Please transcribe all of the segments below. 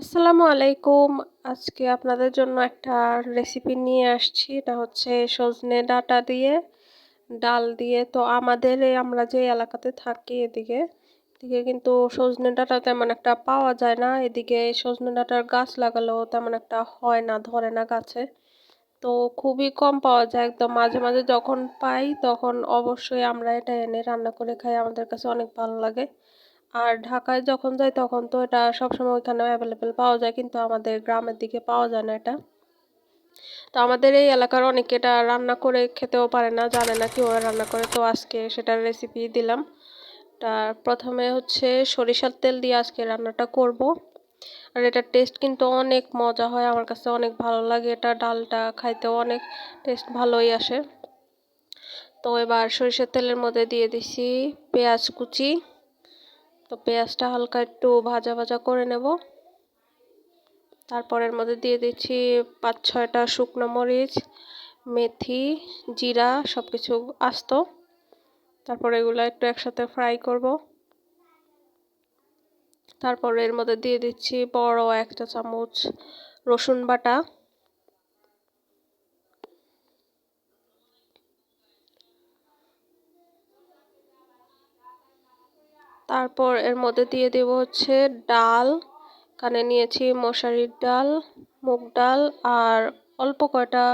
আসসালামু আলাইকুম। আজকে আপনাদের জন্য একটা রেসিপি নিয়ে আসছি। এটা হচ্ছে সজনে ডাঁটা দিয়ে, ডাল দিয়ে। তো আমাদের আমরা যে এলাকাতে থাকি এদিকে এদিকে কিন্তু সজনে ডাঁটা তেমন একটা পাওয়া যায় না। এদিকে সজনে ডাঁটার গাছ লাগালেও তেমন একটা হয় না, ধরে না গাছে। তো খুবই কম পাওয়া যায়। একদম মাঝে মাঝে যখন পাই তখন অবশ্যই আমরা এটা এনে রান্না করে খাই। আমাদের কাছে অনেক ভালো লাগে। আর ঢাকায় যখন যাই তখন তো এটা সবসময় ওইখানে অ্যাভেলেবেল পাওয়া যায়, কিন্তু আমাদের গ্রামের দিকে পাওয়া যায় না এটা। তো আমাদের এই এলাকার অনেকে এটা রান্না করে খেতেও পারে না, জানে না কীভাবে রান্না করে। তো আজকে সেটার রেসিপি দিলাম। তা প্রথমে হচ্ছে সরিষার তেল দিয়ে আজকে রান্নাটা করব। আর এটার টেস্ট কিন্তু অনেক মজা হয়, আমার কাছে অনেক ভালো লাগে। এটা ডালটা খাইতেও অনেক টেস্ট ভালোই আসে। তো এবার সরিষার তেলের মধ্যে দিয়ে দিছি পেঁয়াজ কুচি। তো পেঁয়াজটা হালকা একটু ভাজা ভাজা করে নেব। তারপর এর মধ্যে দিয়ে দিচ্ছি পাঁচ ছয়টা শুকনো মরিচ, মেথি, জিরা সব কিছু আস্ত। তারপর এগুলো একটু একসাথে ফ্রাই করব। তারপর এর মধ্যে দিয়ে দিচ্ছি বড় একটা চামচ রসুন বাটা। তারপর এর মধ্যে দিয়ে দেব হচ্ছে ডাল। কানে নিয়েছি মশারির ডাল, মুগ ডাল আর অল্প কয়টা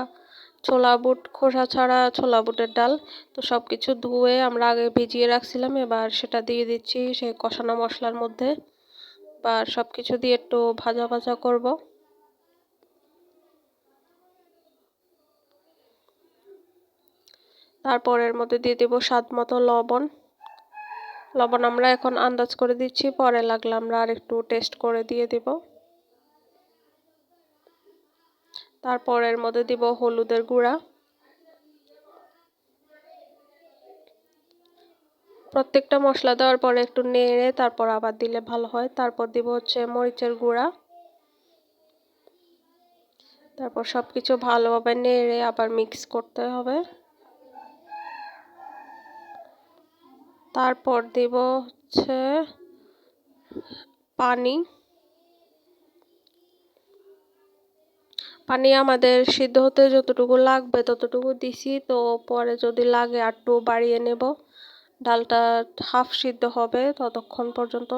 ছোলা বুট। খোসা ছাড়া ছোলা বুটের ডাল। তো সব কিছু ধুয়ে আমরা আগে ভিজিয়ে রাখছিলাম, এবার সেটা দিয়ে দিচ্ছি সেই কষানো মশলার মধ্যে। বা সব কিছু দিয়ে একটু ভাজা ভাজা করব। তারপর এর মধ্যে দিয়ে দেবো স্বাদ মতো লবণ। লবণ আমরা এখন আন্দাজ করে দিচ্ছি, পরে লাগলে আমরা আর একটু টেস্ট করে দিয়ে দিব। তারপর এর মধ্যে দিব হলুদের গুঁড়া। প্রত্যেকটা মশলা দেওয়ার পরে একটু নেড়ে তারপর আবার দিলে ভালো হয়। তারপর দিব হচ্ছে মরিচের গুঁড়া। তারপর সব কিছু ভালোভাবে নেড়ে আবার মিক্স করতে হবে। তারপর দেব হচ্ছে পানি। পানি আমাদের সিদ্ধ হতে যতটুকু লাগবে ততটুকু দিছি, তো পরে যদি লাগে একটু বাড়িয়ে নেব। ডালটা হাফ সিদ্ধ হবে ততক্ষণ পর্যন্ত।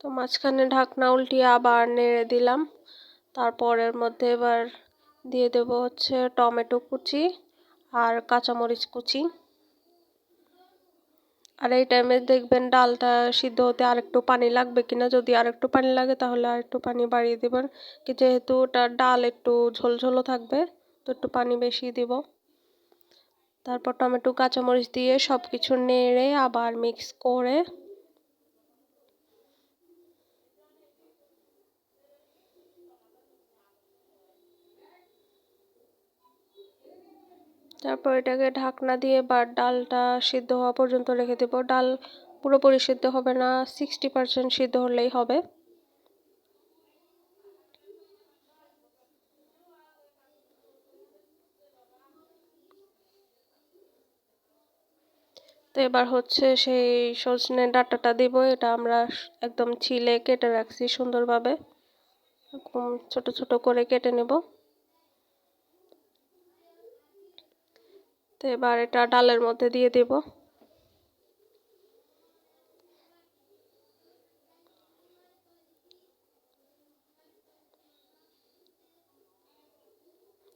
তো মাঝখানে ঢাকনা উল্টিয়ে আবার নেড়ে দিলাম। তারপরের মধ্যে এবার দিয়ে দেব হচ্ছে টমেটো কুচি। আর কাঁচামরিচ কুচি। আর এই টাইমে দেখবেন ডালটা সিদ্ধ হতে আর একটু পানি লাগবে কিনা, যদি আর একটু পানি লাগে তাহলে আর একটু পানি বাড়িয়ে দেবেন। কি যেহেতু ওটা ডাল একটু ঝোলঝোলও থাকবে, তো একটু পানি বেশি দিব। তারপর টমেটো, কাঁচামরিচ দিয়ে সব কিছু নেড়ে আবার মিক্স করে তারপর এটাকে ঢাকনা দিয়ে বা ডালটা সিদ্ধ হওয়া পর্যন্ত রেখে দেবো। ডাল পুরোপুরি সিদ্ধ হবে না সিক্সটি পারসেন্ট সিদ্ধ হলেই হবে। তো এবার হচ্ছে সেই সজনে ডাটাটা দিব, এটা আমরা একদম ছিলে কেটে রাখছি সুন্দরভাবে। ছোট ছোট করে কেটে নেব। তো এবার এটা ডালের মধ্যে দিয়ে দেব।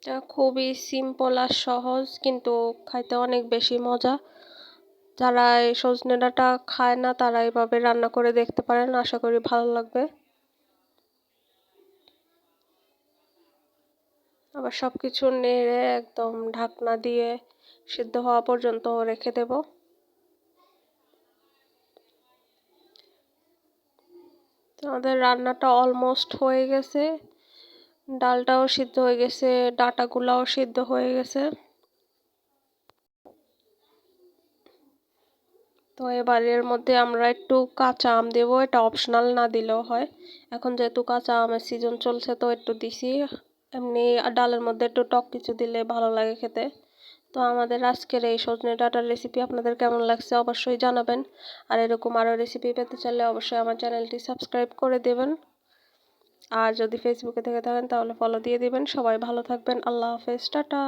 এটা খুবই সিম্পল আর সহজ, কিন্তু খাইতে অনেক বেশি মজা। যারা এই সজনে ডাঁটা খায় না, তারা এভাবে রান্না করে দেখতে পারেন। আশা করি ভালো লাগবে। আবার সব কিছু নেড়ে একদম ঢাকনা দিয়ে সিদ্ধ হওয়া পর্যন্ত রেখে দেব। আমাদের রান্নাটা অলমোস্ট হয়ে গেছে। ডালটাও সিদ্ধ হয়ে গেছে, ডাটাগুলাও সিদ্ধ হয়ে গেছে। তো এবার এর মধ্যে আমরা একটু কাঁচা আম দেবো, এটা অপশনাল না দিলেও হয়। এখন যেহেতু কাঁচা আমের সিজন চলছে তো একটু দিছি। এমনি ডালের মধ্যে একটু টক কিছু দিলে ভালো লাগে খেতে। তো আমাদের আজকের এই সজনে ডাটার রেসিপি আপনাদের কেমন লাগছে অবশ্যই জানাবেন। আর এরকম আরও রেসিপি পেতে চাইলে অবশ্যই আমার চ্যানেলটি সাবস্ক্রাইব করে দেবেন। আর যদি ফেসবুকে থেকে থাকেন তাহলে ফলো দিয়ে দিবেন। সবাই ভালো থাকবেন। আল্লাহ হাফেজ। টাটা।